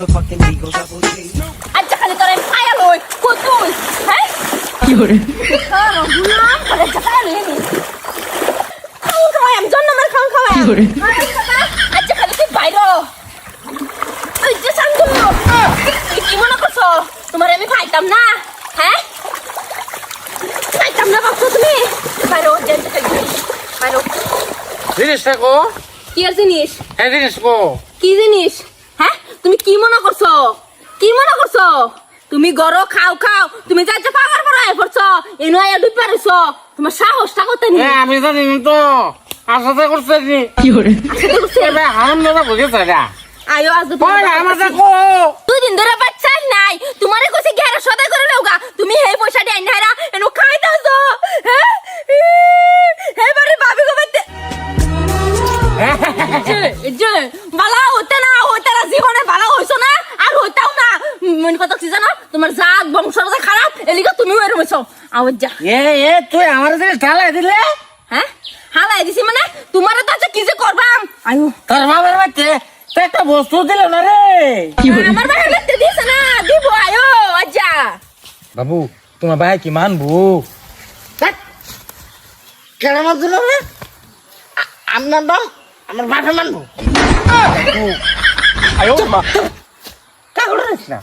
motherfucking legal double G. আচ্ছা খালি তোর পায়া লই কুতুল হ্যাঁ? কি করে? আর হুনা করে খালি নি খাও খাও আমি জন্য আমার খাও খাও কি করে? আচ্ছা খালি তুই বাইরো এই যে সাঙ্গু কি মনে করছ? তোমার আমি খাইতাম না হ্যাঁ? খাইতাম না বাপু তুমি? বাইরো যেতে বাইরো জিনিস দেখো। কি আর জিনিস? হ্যাঁ জিনিস গো। কি জিনিস? তুমি কি মনে করছ? কি মনে করছ? তুমি গরো খাও খাও। তুমি যা যা পাওয়ার পর আয় পড়ছো। এনো আয়া ডুব পারছ তোমার সাহসটা কত নি। হ্যাঁ আমি জানি না তো। আসাতে করছে নি। এবার হারাম দাদা বুঝেছে না আয়ো আজ ওই আমার দেখো দুই দিন ধরে বাচ্চা নাই। তোমারে কইছে গেরা সদাই করে লওগা তুমি হেই পয়সা দেই না হেরা এনো খাই দাও হ্যাঁ হে বারে ভাবি গো বাইতে যে যে বালা হতে না হতে না জীবনে বালা হইছো না আর হইতাও না মন কত কি জানো? তোমার জাত বংশটা খারাপ এলিকা তুমি ওই রমেছো আওয়াজ যা। এ এ তুই আমার জিনিস ঢালাই দিলে? হ্যাঁ? হালাই দিছি মানে? তোমারে তো আচ্ছা কি যে করবাম? আয়ো তোর বাবার বাচ্চে তো একটা বস্তু দিল না রে। আমার বাইরে লাগতে দিছে না দিব আয়ো আজ্জা বাবু তোমার ভাই কি মানবো? কেন দিল রে? আ- আপনার নাম আমার বাপে মানবো। না কাগজ না?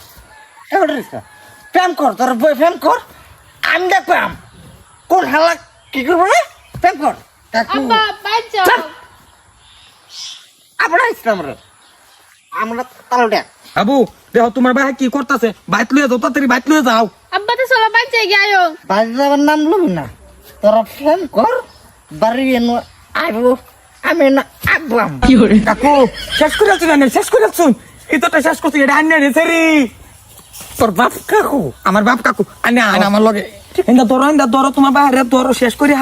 প্রেম কর তোর বই প্রেম কর আমি দেখবাম কোন হালা কি করব না প্রেম কর। কাকু আমরা ইসলাম রে। আমরা তাল দেখ। বাবু দেখো তোমার ভাই কি করতেছে? বাইত লুয়ে যাও তাড়াতাড়ি বাইত লুয়ে যাও। আব্বা তো চলো বাড়ি যাবার নাম লবি না। তোরা প্রেম কর বাড়ি এনো আইব। আমি না আইবাম কাকু শেষ করে আছো না শেষ করে আছো। ইতটা শেষ করছি এটা আন্না রে তোর বাপ কাকু? আমার বাপ কাকু। আন্না আন্না আমার লগে। ইন্দা ধরো ইন্দা ধরো তোমার বাইরে ধরো শেষ করে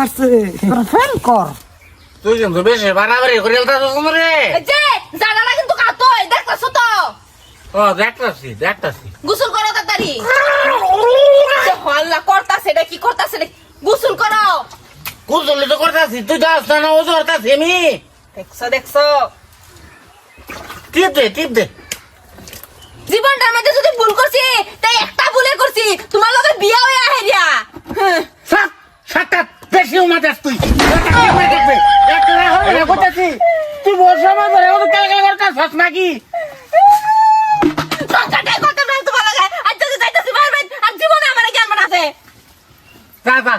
তোরা প্রেম কর। তুই কিন্তু বেশি বাড়াবাড়ি করে এলতাছিস রে। যে জানালা কিন্তু কাতো দেখতাছো তো? ও দেখতাছি দেখতাছি। গোসল করো তাড়াতাড়ি। হল্লা করতাছে এটা কি করতাছে রে গোসল করো। কুচলি তো করতাছি তুই তো আসতা না ও তো করতাছি আমি দেখছ দেখছ। টিপ দে টিপ দে জীবনটার মধ্যে যদি ভুল করছি তাই একটা ভুলে করছি তোমার লগে বিয়া হয়ে আহেরিয়া হ্যাঁ সাত সাতটা বেশি উমাতাস তুই। তুই বসে আমার ধরে। কত কেলে নাকি। সংসারটাই করতে না তোমার লগে আর যদি যাইতাছি ভাই ভাই আর জীবনে আমার জ্ঞান বানাছে যা যা